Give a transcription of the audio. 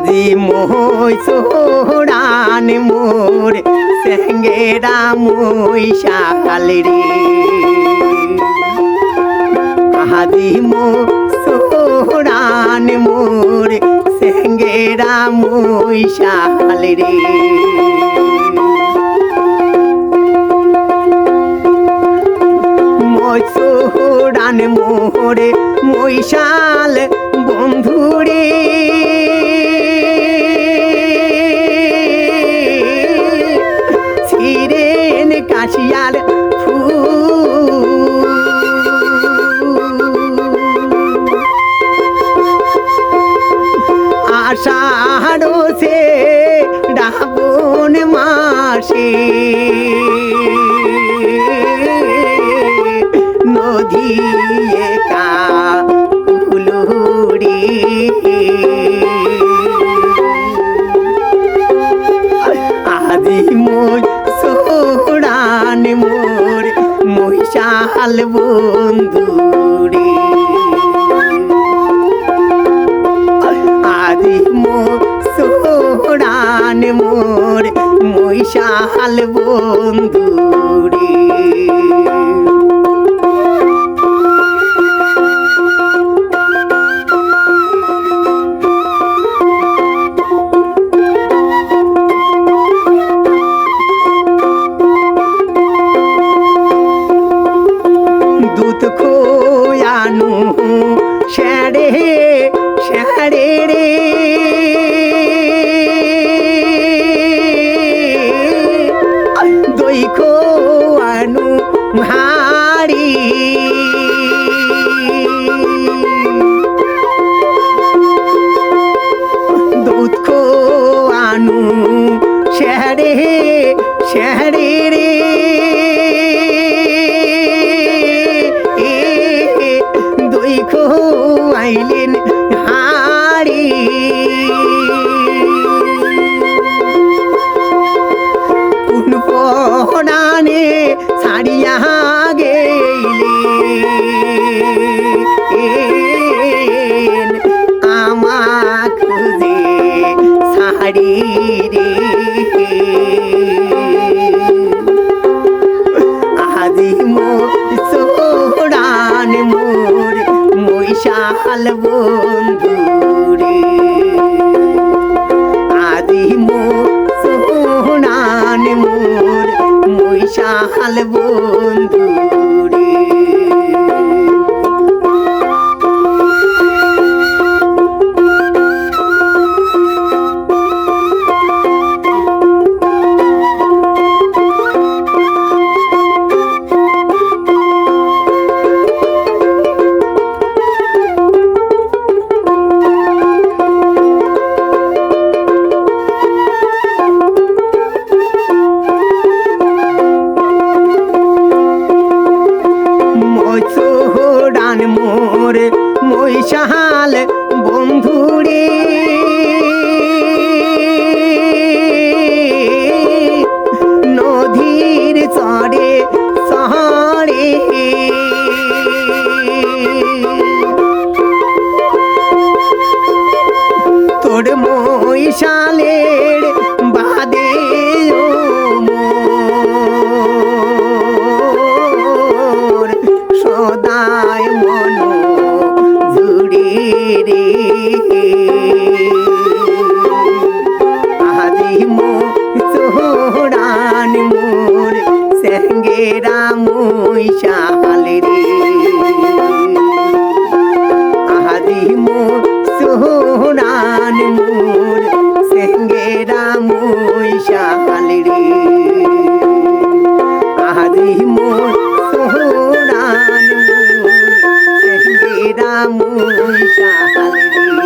আজি মই সোড়ান মোর সেঙ্গেরা মই শাল রে। আজি মো সোড়ান মোর সেঙ্গেরা মই শাল রে। মই সোড়ান মোরে মৈশাল বন্ধুরে। কাশিয়াল ফুল। আষাঢ় সে ডাবন মাসে। নদী একা বন্ধুরে আদি মো মোর মহিষাল বন্ধুরে। দুধ খোয়ানু শ্যাড়ে শ্যাড়ে রে। দই খোয়ানু হাড়ি দুধ খোয়ানু শ্যাড়ে শ্যাড়ে শাড়ি রে। আদি মোর মৈশাল বন্ধুরে আদি মোর সোড়ান মোর মৈশাল বন্ধুরে মই সোড়ান মোর মৈশাল বন্ধুরে? লালিড়ি আহারি মোর সোহরান সেহেরা মুই শাহালিড়ি